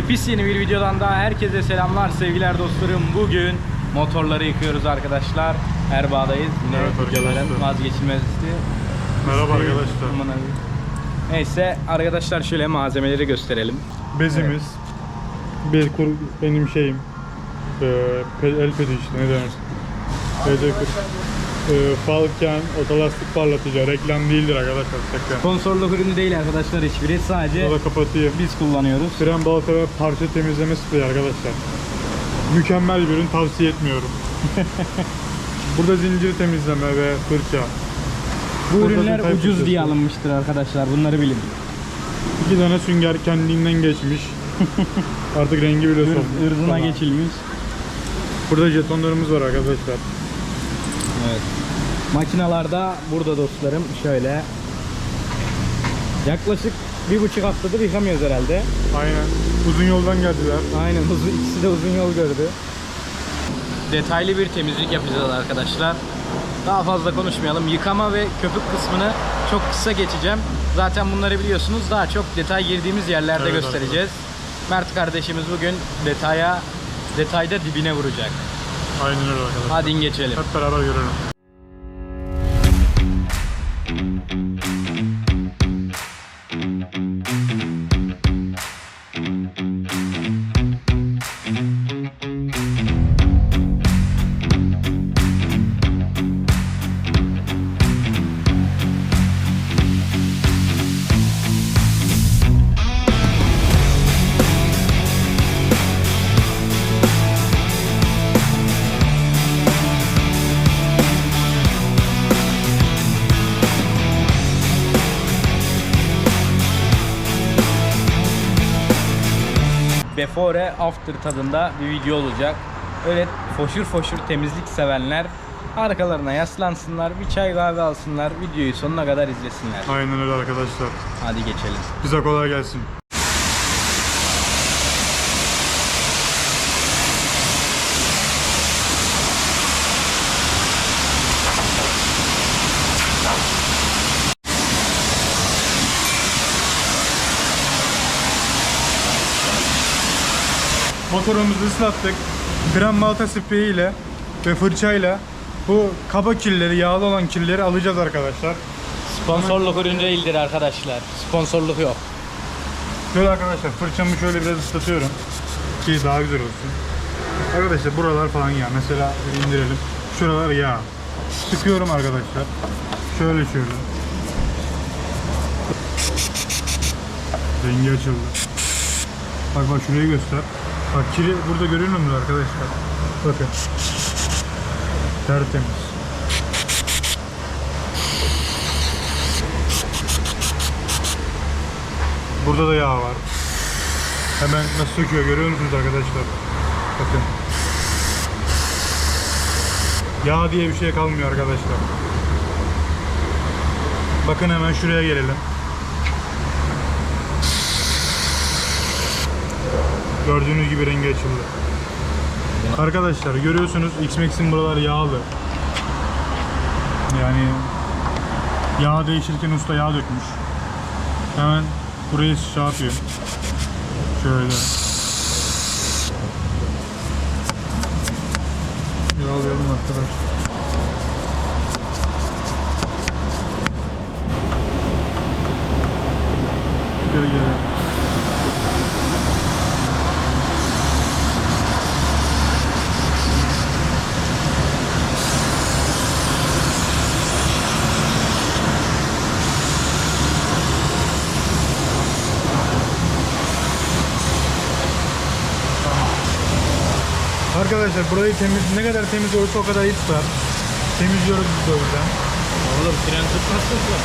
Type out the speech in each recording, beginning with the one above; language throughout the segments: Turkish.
Yepis yeni bir videodan daha herkese selamlar sevgiler dostlarım. Bugün motorları yıkıyoruz arkadaşlar. Erbağ'dayız. Yine evet, videoların vazgeçilmezdi. Merhaba arkadaşlar. Aman abi. Neyse arkadaşlar şöyle malzemeleri gösterelim. Bezimiz. Evet. Bir kur benim şeyim. Ee, el pedi işte ne denir? PD40 e, Falken otolastik parlatıcı. Reklam değildir arkadaşlar. Tekrar. Sponsorluk ürünü değil arkadaşlar hiçbiri. Sadece Bunu da kapatayım. biz kullanıyoruz. Fren balata ve parça temizleme spreyi arkadaşlar. Mükemmel bir ürün tavsiye etmiyorum. Burada zincir temizleme ve fırça. Bu Burada ürünler ucuz fırçası. diye alınmıştır arkadaşlar. Bunları bilin. İki tane sünger kendinden geçmiş. Artık rengi bile Irz- sokmuş. Irzına geçilmiş. Burada jetonlarımız var arkadaşlar. Makinalarda burada dostlarım şöyle. Yaklaşık bir buçuk haftadır yıkamıyoruz herhalde. Aynen. Uzun yoldan geldiler. Aynen uzun, ikisi de uzun yol gördü. Detaylı bir temizlik yapacağız arkadaşlar. Daha fazla konuşmayalım. Yıkama ve köpük kısmını çok kısa geçeceğim. Zaten bunları biliyorsunuz. Daha çok detay girdiğimiz yerlerde Evet, göstereceğiz. Mert kardeşimiz bugün detaya detayda dibine vuracak. Aynen öyle arkadaşlar. Hadi geçelim. Hep beraber görelim. Before after tadında bir video olacak. Öyle foşur foşur temizlik sevenler arkalarına yaslansınlar, bir çay kahve alsınlar, videoyu sonuna kadar izlesinler. Aynen öyle arkadaşlar. Hadi geçelim. Bize kolay gelsin. Motorumuzu ıslattık. Fren balata spreyi ile ve fırçayla bu kaba kirleri, yağlı olan kirleri alacağız arkadaşlar. Sponsorluk ürün değildir arkadaşlar. Sponsorluk yok. Şöyle arkadaşlar fırçamı şöyle biraz ıslatıyorum ki daha güzel olsun. Arkadaşlar buralar falan yağ. Mesela indirelim. Şuralar yağ. Sıkıyorum arkadaşlar. Şöyle şöyle. Rengi açıldı. Bak bak şurayı göster. Bak kiri burada görüyor musunuz arkadaşlar? Bakın. Tertemiz. Burada da yağ var. Hemen nasıl söküyor görüyor musunuz arkadaşlar? Bakın. Yağ diye bir şey kalmıyor arkadaşlar. Bakın hemen şuraya gelelim. Gördüğünüz gibi rengi açıldı. Arkadaşlar görüyorsunuz X-Max'in buralar yağlı. Yani yağ değişirken usta yağ dökmüş. Hemen burayı şey yapıyor. Şöyle. Yağlayalım arkadaşlar. Gel gel. Arkadaşlar burayı temiz ne kadar temiz olursa o kadar iyi tutar. Temizliyoruz biz de o yüzden. Oğlum fren tutmasın mı?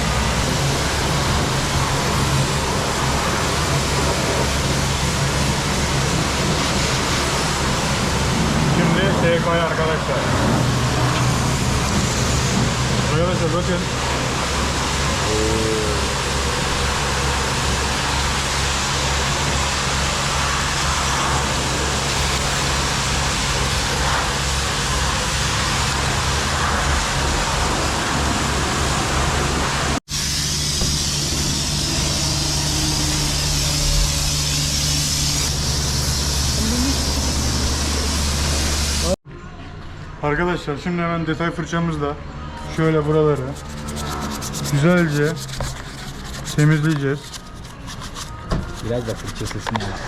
Şimdi TK'ya arkadaşlar. Arkadaşlar bakın. Arkadaşlar şimdi hemen detay fırçamızla şöyle buraları güzelce temizleyeceğiz. Biraz da fırça sesini yap.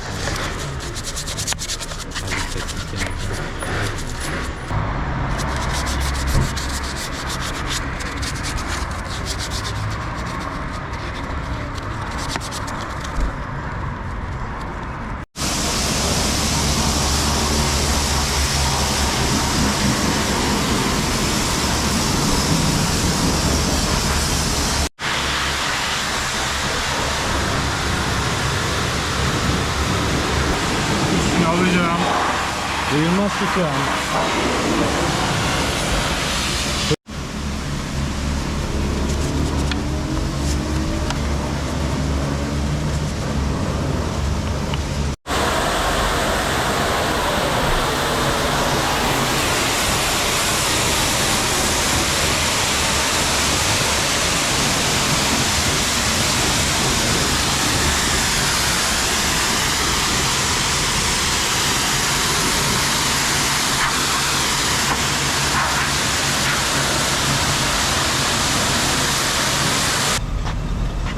谢谢啊好谢谢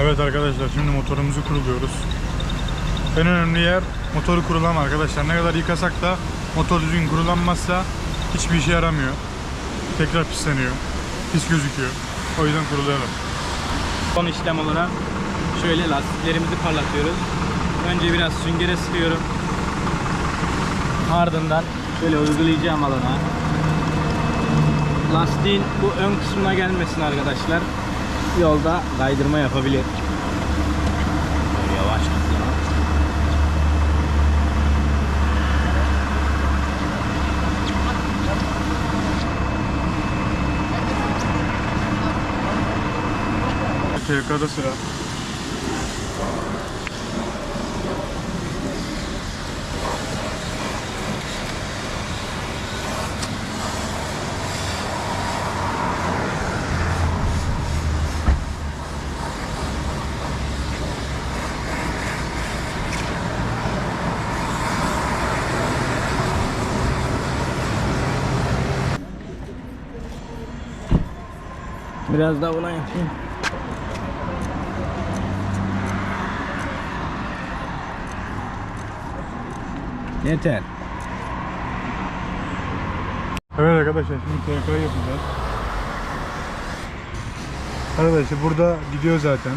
Evet arkadaşlar şimdi motorumuzu kuruluyoruz. En önemli yer motoru kurulama arkadaşlar. Ne kadar yıkasak da motor düzgün kurulanmazsa hiçbir işe yaramıyor. Tekrar pisleniyor. Pis gözüküyor. O yüzden kurulayalım. Son işlem olarak şöyle lastiklerimizi parlatıyoruz. Önce biraz süngere sıkıyorum. Ardından şöyle uygulayacağım alana. Lastiğin bu ön kısmına gelmesin arkadaşlar. Yolda kaydırma yapabilir. Yavaş gidiyor. TK'da sıra. Biraz daha buna yapayım. Yeter. Evet arkadaşlar şimdi TK yapacağız. Arkadaşlar burada gidiyor zaten.